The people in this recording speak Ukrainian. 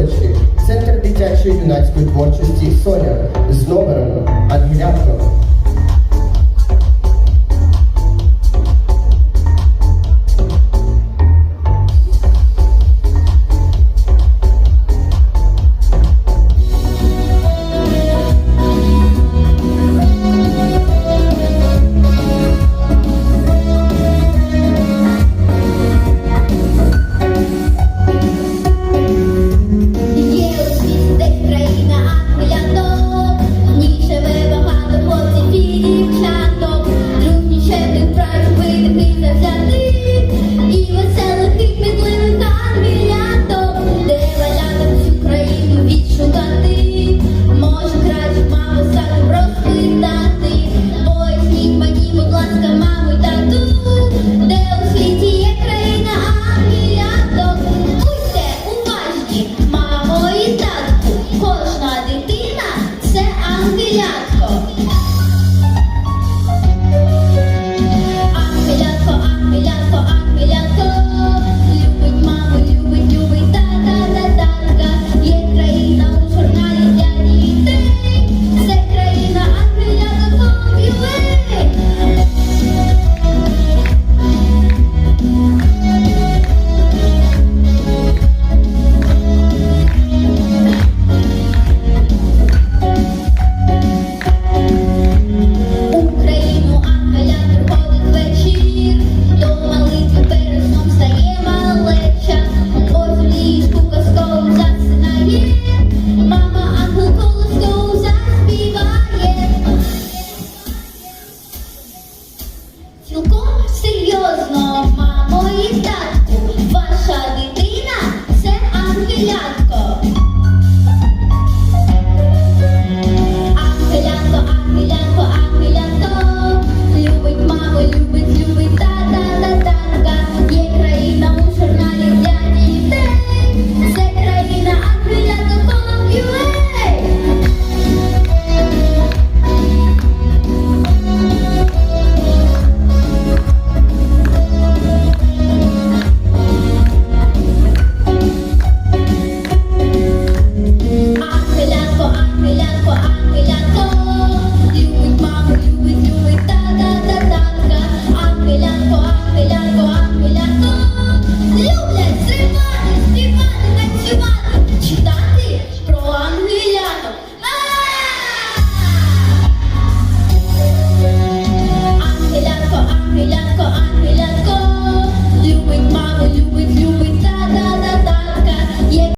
садочків, Центр дитячої юнацької творчості Соня з номером Ангелятко цілком серйозно, мамо і тату.